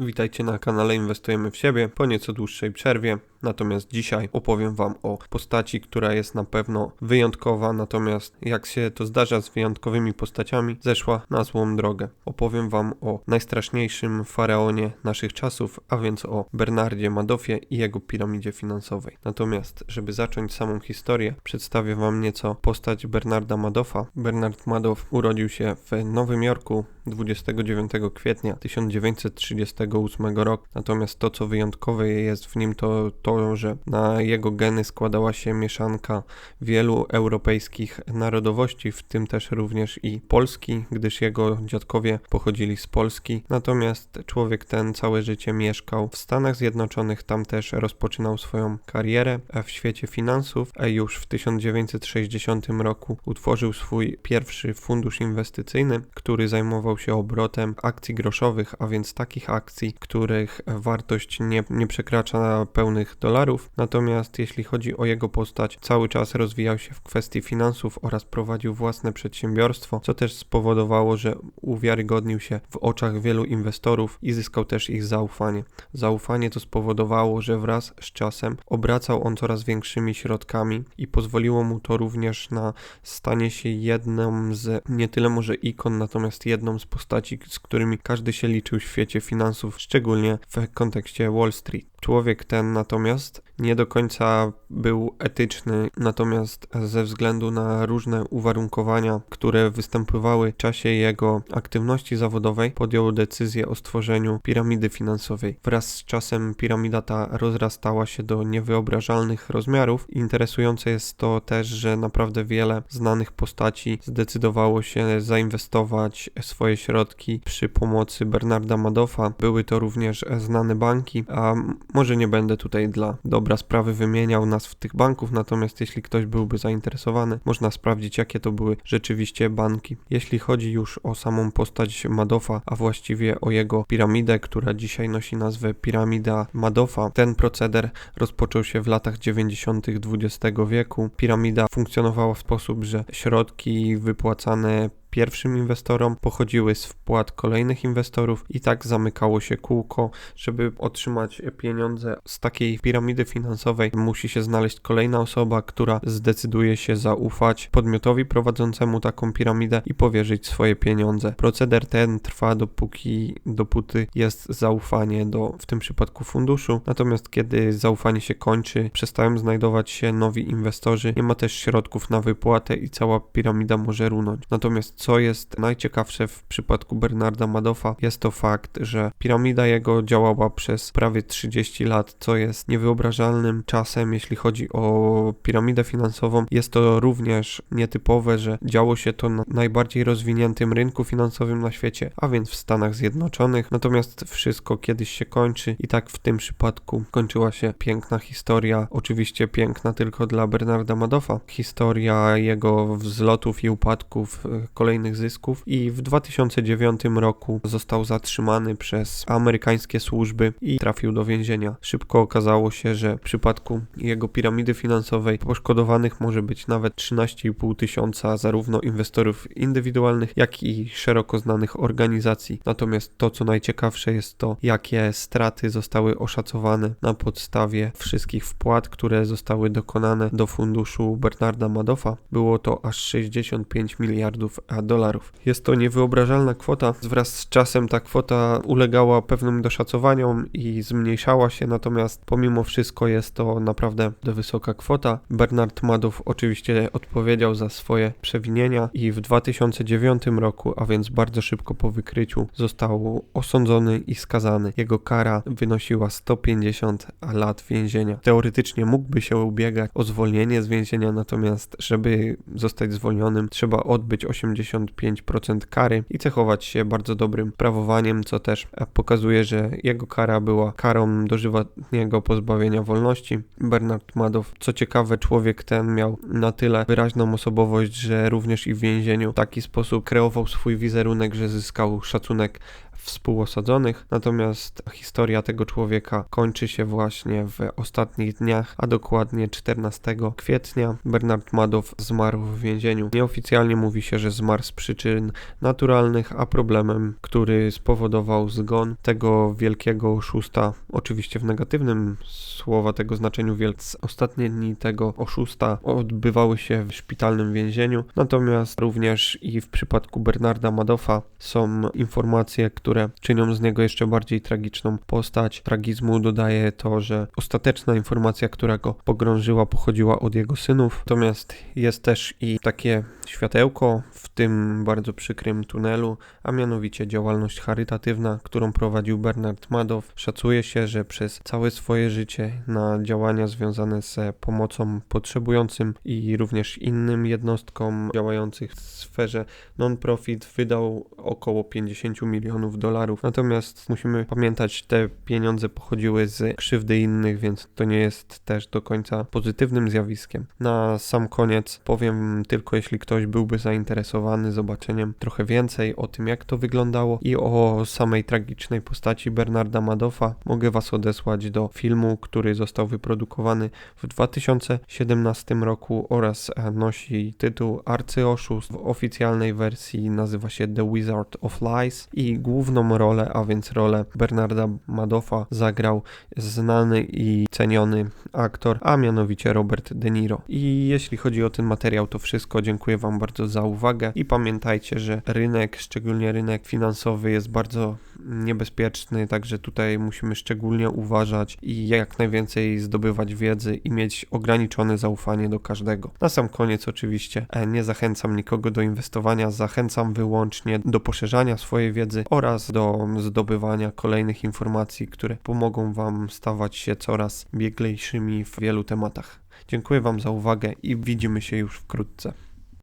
Witajcie na kanale Inwestujemy w siebie po nieco dłuższej przerwie. Natomiast dzisiaj opowiem Wam o postaci, która jest na pewno wyjątkowa, natomiast jak się to zdarza z wyjątkowymi postaciami, zeszła na złą drogę. Opowiem Wam o najstraszniejszym faraonie naszych czasów, a więc o Bernardzie Madoffie i jego piramidzie finansowej. Natomiast, żeby zacząć samą historię, przedstawię Wam nieco postać Bernarda Madoffa. Bernard Madoff urodził się w Nowym Jorku 29 kwietnia 1938 roku. Natomiast to, co wyjątkowe jest w nim, to to, że na jego geny składała się mieszanka wielu europejskich narodowości, w tym też również i Polski, gdyż jego dziadkowie pochodzili z Polski. Natomiast człowiek ten całe życie mieszkał w Stanach Zjednoczonych, tam też rozpoczynał swoją karierę w świecie finansów, a już w 1960 roku utworzył swój pierwszy fundusz inwestycyjny, który zajmował się obrotem akcji groszowych, a więc takich akcji, których wartość nie, nie przekracza pełnych dolarów. Natomiast jeśli chodzi o jego postać, cały czas rozwijał się w kwestii finansów oraz prowadził własne przedsiębiorstwo, co też spowodowało, że uwiarygodnił się w oczach wielu inwestorów i zyskał też ich zaufanie. Zaufanie to spowodowało, że wraz z czasem obracał on coraz większymi środkami i pozwoliło mu to również na stanie się jedną z nie tyle może ikon, natomiast jedną z postaci, z którymi każdy się liczył w świecie finansów, szczególnie w kontekście Wall Street. Człowiek ten natomiast nie do końca był etyczny, natomiast ze względu na różne uwarunkowania, które występowały w czasie jego aktywności zawodowej, podjął decyzję o stworzeniu piramidy finansowej. Wraz z czasem piramida ta rozrastała się do niewyobrażalnych rozmiarów. Interesujące jest to też, że naprawdę wiele znanych postaci zdecydowało się zainwestować swoje środki przy pomocy Bernarda Madoffa. Były to również znane banki, a może nie będę tutaj dla dobra sprawy wymieniał nazw tych banków, natomiast jeśli ktoś byłby zainteresowany, można sprawdzić, jakie to były rzeczywiście banki. Jeśli chodzi już o samą postać Madoffa, a właściwie o jego piramidę, która dzisiaj nosi nazwę Piramida Madoffa, ten proceder rozpoczął się w latach 90. XX wieku. Piramida funkcjonowała w sposób, że środki wypłacane pierwszym inwestorom, pochodziły z wpłat kolejnych inwestorów i tak zamykało się kółko. Żeby otrzymać pieniądze z takiej piramidy finansowej, musi się znaleźć kolejna osoba, która zdecyduje się zaufać podmiotowi prowadzącemu taką piramidę i powierzyć swoje pieniądze. Proceder ten trwa dopóki, dopóty jest zaufanie do, w tym przypadku funduszu, natomiast kiedy zaufanie się kończy, przestają znajdować się nowi inwestorzy, nie ma też środków na wypłatę i cała piramida może runąć. Natomiast co jest najciekawsze w przypadku Bernarda Madoffa, jest to fakt, że piramida jego działała przez prawie 30 lat, co jest niewyobrażalnym czasem, jeśli chodzi o piramidę finansową. Jest to również nietypowe, że działo się to na najbardziej rozwiniętym rynku finansowym na świecie, a więc w Stanach Zjednoczonych. Natomiast wszystko kiedyś się kończy i tak w tym przypadku kończyła się piękna historia, oczywiście piękna tylko dla Bernarda Madoffa. Historia jego wzlotów i upadków, kolejnych kolejnych zysków i w 2009 roku został zatrzymany przez amerykańskie służby i trafił do więzienia. Szybko okazało się, że w przypadku jego piramidy finansowej poszkodowanych może być nawet 13,5 tysiąca zarówno inwestorów indywidualnych, jak i szeroko znanych organizacji. Natomiast to, co najciekawsze jest to, jakie straty zostały oszacowane na podstawie wszystkich wpłat, które zostały dokonane do funduszu Bernarda Madoffa. Było to aż 65 miliardów dolarów. Jest to niewyobrażalna kwota. Wraz z czasem ta kwota ulegała pewnym doszacowaniom i zmniejszała się, natomiast pomimo wszystko jest to naprawdę wysoka kwota. Bernard Madoff oczywiście odpowiedział za swoje przewinienia i w 2009 roku, a więc bardzo szybko po wykryciu, został osądzony i skazany. Jego kara wynosiła 150 lat więzienia. Teoretycznie mógłby się ubiegać o zwolnienie z więzienia, natomiast żeby zostać zwolnionym, trzeba odbyć 80 55% kary i cechować się bardzo dobrym prawowaniem, co też pokazuje, że jego kara była karą dożywotniego pozbawienia wolności. Bernard Madoff, co ciekawe, człowiek ten miał na tyle wyraźną osobowość, że również i w więzieniu w taki sposób kreował swój wizerunek, że zyskał szacunek współosadzonych, natomiast historia tego człowieka kończy się właśnie w ostatnich dniach, a dokładnie 14 kwietnia Bernard Madoff zmarł w więzieniu. Nieoficjalnie mówi się, że zmarł z przyczyn naturalnych, a problemem, który spowodował zgon tego wielkiego oszusta, oczywiście w negatywnym słowa tego znaczeniu wielc. Ostatnie dni tego oszusta odbywały się w szpitalnym więzieniu, natomiast również i w przypadku Bernarda Madoffa są informacje, które czynią z niego jeszcze bardziej tragiczną postać. Tragizmu dodaje to, że ostateczna informacja, która go pogrążyła, pochodziła od jego synów. Natomiast jest też i takie światełko w tym bardzo przykrym tunelu, a mianowicie działalność charytatywna, którą prowadził Bernard Madoff. Szacuje się, że przez całe swoje życie na działania związane z pomocą potrzebującym i również innym jednostkom działających w sferze non-profit wydał około 50 milionów dolarów. Natomiast musimy pamiętać, te pieniądze pochodziły z krzywdy innych, więc to nie jest też do końca pozytywnym zjawiskiem. Na sam koniec powiem tylko, jeśli ktoś byłby zainteresowany zobaczeniem trochę więcej o tym, jak to wyglądało i o samej tragicznej postaci Bernarda Madoffa, mogę Was odesłać do filmu, który został wyprodukowany w 2017 roku oraz nosi tytuł Arcyoszust. W oficjalnej wersji nazywa się The Wizard of Lies i główną rolę, a więc rolę Bernarda Madoffa zagrał znany i ceniony aktor, a mianowicie Robert De Niro. I jeśli chodzi o ten materiał, to wszystko. Dziękuję Wam bardzo za uwagę i pamiętajcie, że rynek, szczególnie rynek finansowy jest bardzo niebezpieczny, także tutaj musimy szczególnie uważać i jak najwięcej zdobywać wiedzy i mieć ograniczone zaufanie do każdego. Na sam koniec oczywiście e, nie zachęcam nikogo do inwestowania, zachęcam wyłącznie do poszerzania swojej wiedzy oraz do zdobywania kolejnych informacji, które pomogą Wam stawać się coraz bieglejszymi w wielu tematach. Dziękuję Wam za uwagę i widzimy się już wkrótce.